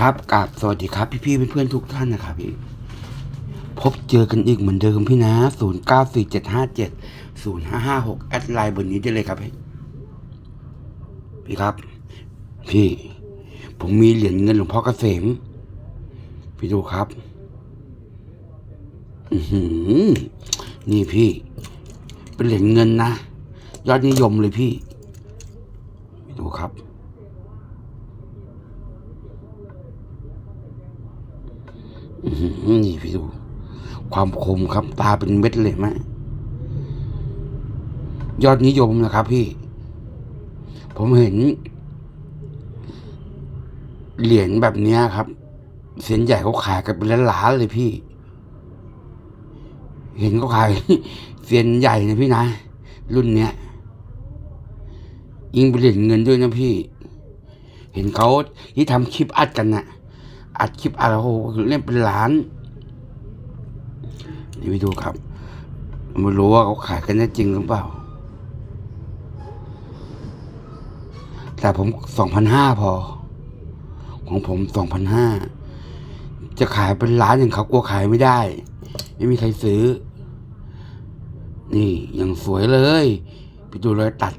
ครับกราบสวัสดีครับ พี่ๆเพื่อนๆทุกท่านนะครับพี่ พบเจอกันอีกเหมือนเดิมพี่นะศูนย์เก้าสี่เจ็ดห้าเจ็ดศูนย์ห้าห้าหกแอดไลน์บนนี้ได้เลยครับพี่พี่ครับ พี่ ผมมีเหรียญเงินหลวงพ่อเกษมพี่ดูครับ อือหือ นี่พี่ เป็นเหรียญเงินนะ ยอดนิยมเลยพี่ พี่ดูครับ อื้อหือ นี่พี่ดู ความคมครับ ตาเป็นเม็ดเลยไหมยอดนิยมนะครับพี่ ผมเห็น เหรียญแบบนี้ครับ เสียนใหญ่เขาขายกันเป็นล้านๆเลยพี่ เห็นเขาขายเสียนใหญ่นะพี่นะ รุ่นเนี้ยยิ่งเป็นเหรียญเงินด้วยนะพี่ เห็นเขาที่ทำคลิปอัดกันน่ะ อัดคลิปอัดโอ้โหเล่นเป็นล้านนี่ไปดูครับไม่รู้ว่าเขาขายกันได้จริงหรือเปล่า แต่ผมสองพันห้าพอ ของผมสองพันห้าจะขายเป็นล้านอย่างเขากลัวขายไม่ได้ ไม่มีใครซื้อ นี่อยังสวยเลยไปดูรอยตัด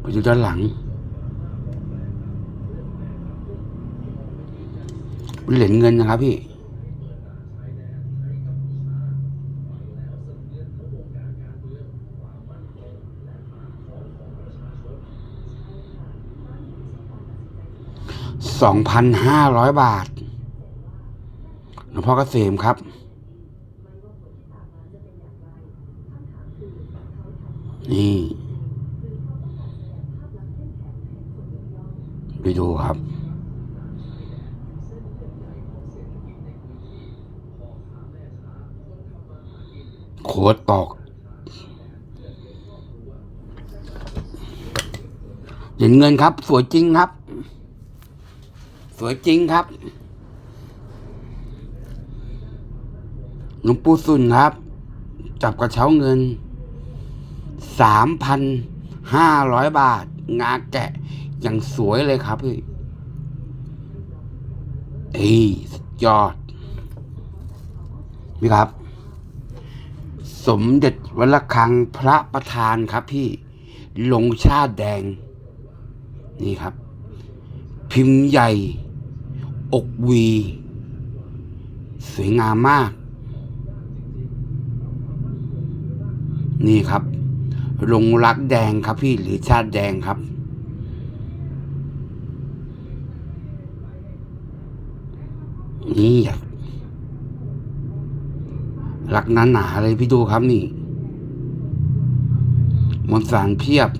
ไปดูด้านหลัง เหรียญเงินนะครับพี่ สองพันห้าร้อยบาท หลวงพ่อเกษมครับนี่ ไปดูครับ โคตรตอกเหรียญเงินครับ สวยจริงครับ สวยจริงครับหลวงปู่สุนครับ จับกระเช้าเงินสามพันห้าร้อยบาท งาแกะอย่างสวยเลยครับพี่เอ้ยยอดพี่ครับ สมเด็จวัดระฆังพระประธานครับพี่ลงชาติแดง นี่ครับ พิมพ์ใหญ่ อกวี สวยงามมาก นี่ครับลงรักแดงครับพี่หรือชาติแดงครับ นี่รัก หนาหนาเลยพี่ดูครับนี่มวลสารเพียบ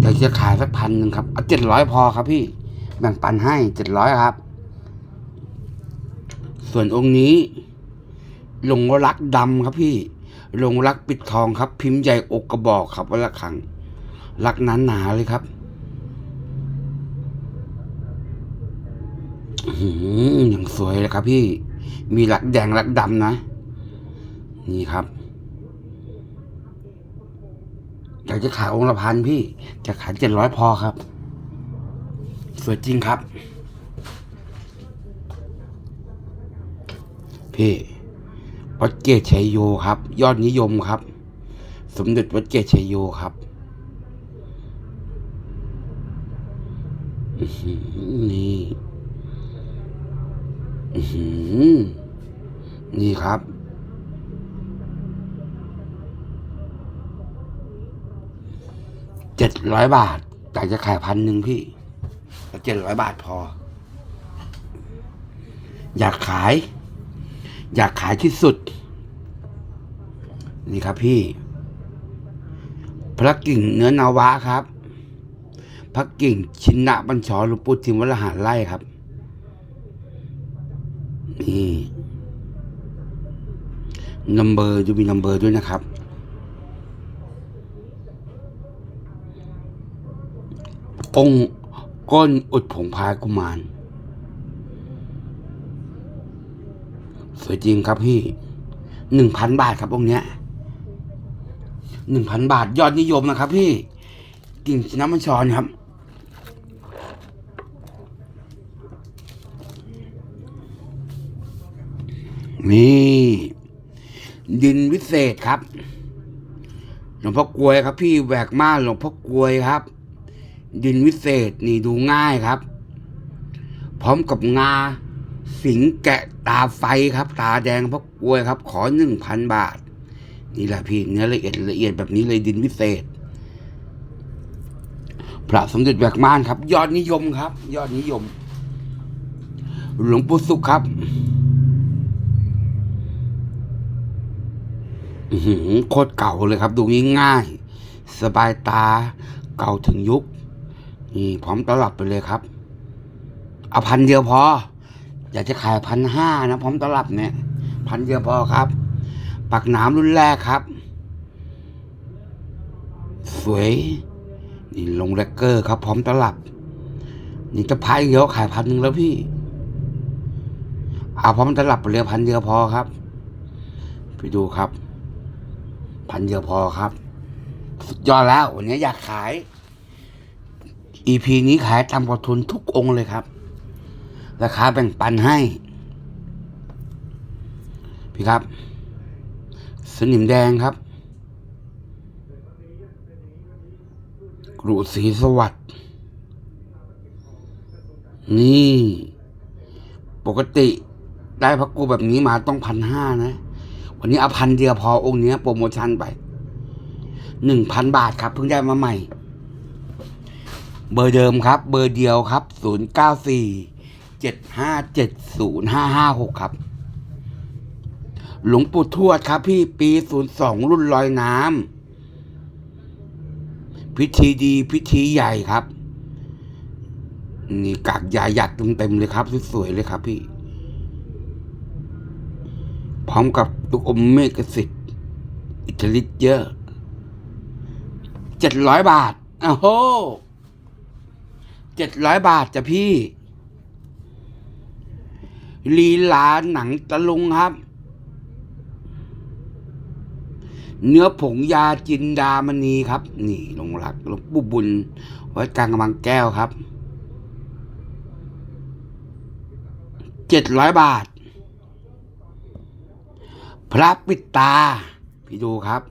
อยากจะขายสักพันหนึ่งครับเอาเจ็ดร้อยพอครับพี่ แบ่งปันให้เจ็ดร้อยครับ ส่วนองค์นี้ลงรักดำครับพี่ลงรักปิดทองครับ พิมพ์ใหญ่อกกระบอกครับวัดละขังรักหนหนาเลยครับ อื้อย่างสวยเลยครับพี่ มีหลักแดงหลักดำนะ นี่ครับอยากจะขายองค์ละพันพี่ จะขายเจ็ดร้อยพอครับ สวยจริงครับ พี่วัดเกตชัยโยครับ ยอดนิยมครับ สมเด็จวัดเกตชัยโยครับนี่ นี่ครับ เจ็ดร้อยบาทอยากจะขายพันหนึ่งพี่เจ็ดร้อยบาทพอ อยากขาย อยากขายที่สุด นี่ครับพี่ พระกิ่งเนื้อนาวะครับ พระกิ่งชินะบัญชรหลวงปู่ทิมวรหารไล่ครับ นี่นัมเบอร์จะมีนัมเบอร์ด้วยนะครับ องก้นอุดผงพายกุมาร สวยจริงครับพี่หนึ่งพันบาทครับองเนี้ยหนึ่งพันบาทยอดนิยมนะครับพี่กิ่งน้ำมันชอนครับ นี่ดินวิเศษครับหลวงพ่อกลวยครับ พี่แหวกม่านหลวงพ่อกลวยครับ ดินวิเศษนี่ดูง่ายครับ พร้อมกับงา สิงแกะตาไฟครับ ตาแดงพ่อกลวยครับ ขอหนึ่งพันบาท นี่แหละพี่เนื้อละเอียดละเอียดแบบนี้เลยดินวิเศษ พระสมเด็จแหวกม่านครับ ยอดนิยมครับ ยอดนิยม หลวงปู่สุขครับ โคตรเก่าเลยครับ ดูง่ายๆสบายตา เก่าถึงยุค นี่พร้อมตลับไปเลยครับ เอาพันเดียวพอ อยากจะขายพันห้านะ พร้อมตลับเนี่ย พันเดียวพอครับ ปักหน้ำรุ่นแรกครับ สวยนี่ลงแรกเกอร์ครับ พร้อมตลับ นี่จะพายเดียวขายพันหนึ่งแล้วพี่ เอาพร้อมตลับไปเลยพันเดียวพอครับ ไปดูครับ พันเดียวพอครับสุดยอดแล้ววันนี้อยากขาย EP นี้ขายตามกว่าทุนทุกองค์เลยครับ ราคาแบ่งปันให้ พี่ครับ สนิมแดงครับกรุศรีสวัสด์นี่ ปกติได้พระกูแบบนี้มาต้องพันห้านะ วันนี้เอาพันเดียวพอองค์นี้โปรโมชั่นไปหนึ่งพันบาทครับเพิ่งได้มาใหม่ เบอร์เดิมครับ เบอร์เดียวครับศูนย์เก้าสี่เจ็ดห้าเจ็ดศูนย์ห้าห้าหกครับ หลวงปู่ทวดครับ พี่ปีศูนย์สองรุ่นลอยน้ำพิธีดีพิธีใหญ่ครับ นี่กากใหญ่ยักเต็มๆเลยครับ สวยๆเลยครับพี่ พร้อมกับลูกอมเมฆสิทธิ์อิตาลิเยอะเจ็ดร้อยบาทอ้าวโหเจ็ดร้อยบาทจ้ะพี่ลีลาหนังตะลุงครับ เนื้อผงยาจินดามณีครับ นี่ลงหลักลงปู่บุญไว้กลางกำลังแก้วครับเจ็ดร้อยบาท พระปิดตา พี่ดูครับ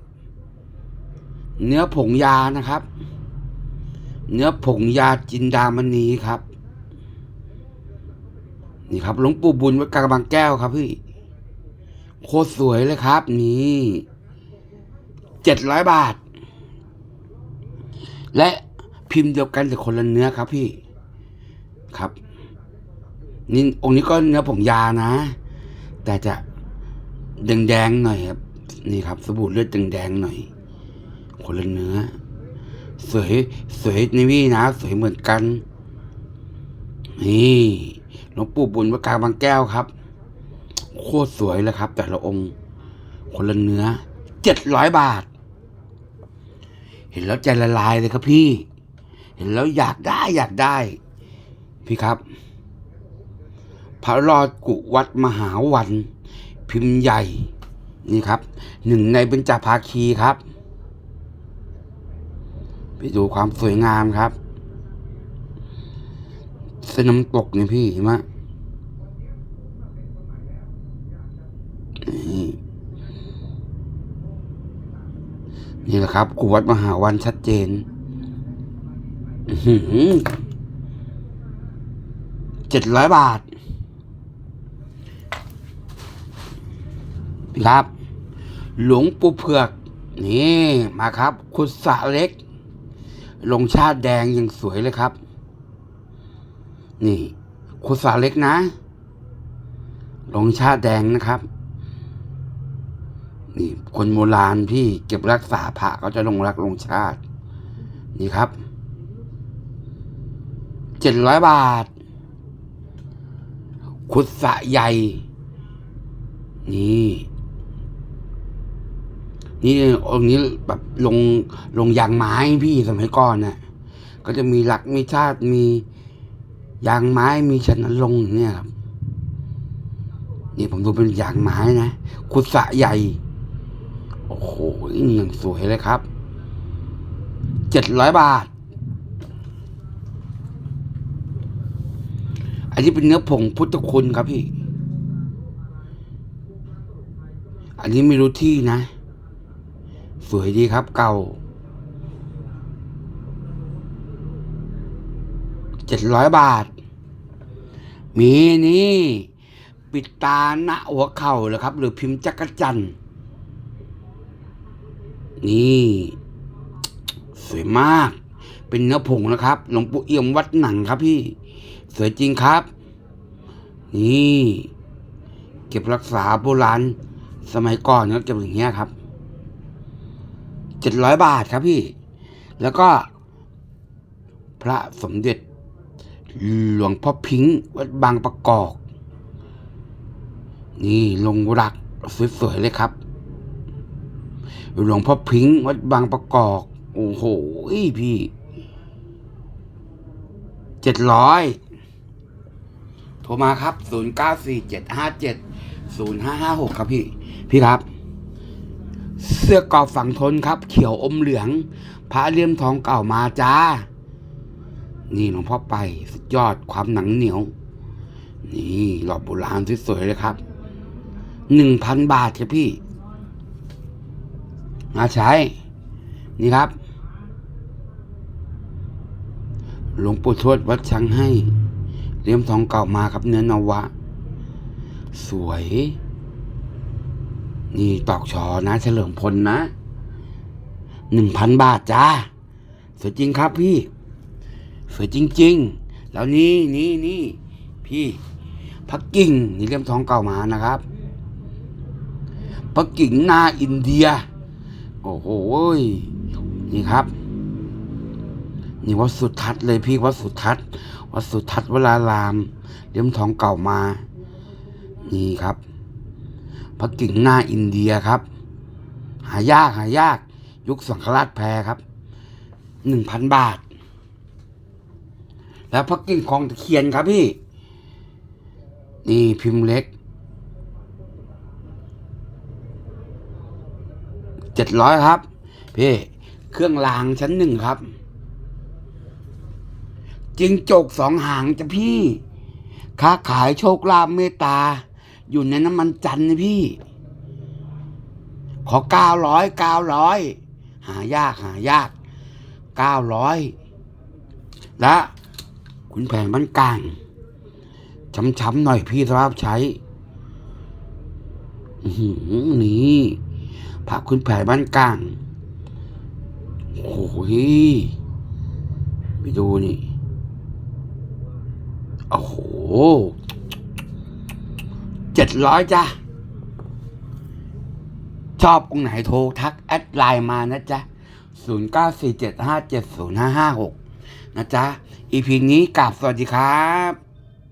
เนื้อผงยานะครับ เนื้อผงยาจินดามณีครับ นี่ครับหลวงปู่บุญวัดกาบางแก้วครับพี่โคตรสวยเลยครับ นี่เจ็ดร้อยบาท และพิมพ์เดียวกันแต่คนละเนื้อครับพี่ครับนี่องค์นี้ก็เนื้อผงยานะ แต่จะ แดงๆหน่อยครับ นี่ครับ สบู่เลือดแดงๆหน่อยคนละเนื้อ สวยสวยในี่พี่นะ สวยเหมือนกัน นี่หลวงปู่บุญวัดกาบางแก้วครับ โคตรสวยเลยครับ แต่ละองค์ คนละเนื้อเจ็ดร้อยบาท เห็นแล้วใจละลายเลยครับพี่ เห็นแล้วอยากได้อยากได้ พี่ครับ พระรอดกุวัดมหาวัน พิมพ์ใหญ่ นี่ครับหนึ่งในเบญจภาคีครับ ไปดูความสวยงามครับเส้นน้ำตกนี่พี่เห็นไหมนี่แหละครับกุวัดมหาวันชัดเจนเจ็ดร้อยบาท ครับ หลวงปู่เผือก นี่มาครับ คุสะเล็ก ลงชาติแดงยังสวยเลยครับ นี่คุสะเล็กนะ ลงชาติแดงนะครับ นี่ คนโบราณพี่เก็บรักษาพระเขาจะลงรักลงชาติ นี่ครับเจ็ดร้อยบาทคุสะใหญ่ นี่ นี่องค์นี้แบบลงลงยางไม้พี่สมัยก่อนน่ะ ก็จะมีหลักมีชาติมียางไม้มีชนลงค์อย่างเนี่ยครับนี่ผมดูเป็นยางไม้นะคุสะใหญ่ โอ้โหนี่ยังสวยเลยครับเจ็ดร้อยบาท อันนี้เป็นเนื้อผงพุทธคุณครับพี่ อันนี้ไม่รู้ที่นะ สวยดีครับเก่าเจ็ดร้อยบาท มีนี่ ปิดตาหน้าหัวเข่าเลยครับ หรือพิมพ์จักรจันนี่ สวยมาก เป็นเนื้อผงนะครับ หลวงปู่เอี่ยมวัดหนังครับพี่ สวยจริงครับ นี่ เก็บรักษาโบราณสมัยก่อนก็จะเป็นอย่างเงี้ยครับ เจ็ดร้อยบาทครับพี่ แล้วก็ พระสมเด็จ หลวงพ่อพิงค์วัดบางประกอบ นี่ลงรักสวยๆเลยครับ หลวงพ่อพิงค์วัดบางประกอบ โอ้โหพี่เจ็ดร้อยโทรมาครับศูนย์เก้าสี่เจ็ดห้าเจ็ดศูนย์ห้าห้าหกครับพี่ พี่ครับ เสื้อกอบฝั่งทนครับ เขียวอมเหลืองพระเลี่ยมทองเก่ามาจ้า นี่หลวงพ่อไปสุดยอดความหนังเหนียว นี่หลอดโบราณสวยๆเลยครับหนึ่งพันบาทครับพี่ มาใช้ นี่ครับ หลวงปู่ทวดวัดชังให้เลี่ยมทองเก่ามาครับเนื้อนวะ สวย นี่ตอกชอนะ เฉลิมพลนะหนึ่งพันบาทจ้าสวยจริงครับพี่ สวยจริง ๆ แล้วนี่นี่นี่พี่พักกิ่งนี่เลี่ยมทองเก่ามานะครับพักกิ่งนาอินเดีย โอ้โหยนี่ครับ นี่วัดสุทัศน์เลยพี่วัดสุทัศน์วัดสุทัศน์วรารามเลี่ยมทองเก่ามา นี่ครับ พระกิ่งหน้าอินเดียครับ หายากหายาก ยุคสังฆราชแพรครับหนึ่งพันบาท แล้วพระกิ่งของตะเคียนครับพี่ นี่พิมพ์เล็กเจ็ดร้อยครับ พี่ เครื่องรางชั้นหนึ่งครับจิงจกสองหางจ้ะพี่ ค้าขายโชคลาภเมตตา อยู่ในน้ำมันจันทร์นะพี่ ขอเก้าร้อยเก้าร้อยหายากหายากเก้าร้อยและคุณแผนบ้านกลางช้ำๆหน่อยพี่สภาพใช้นี่พระคุณแผนบ้านกลางโอ้โหไปดูนี่โอ้โห เจ็ดร้อยจ้ะ ชอบองไหนโทรทักแอดไลน์มานะจ๊ะศูนย์เก้าสี่เจ็ดห้าเจ็ดศูนย์ห้าห้าหกนะจ๊ะ อีพีนี้กราบสวัสดีครับ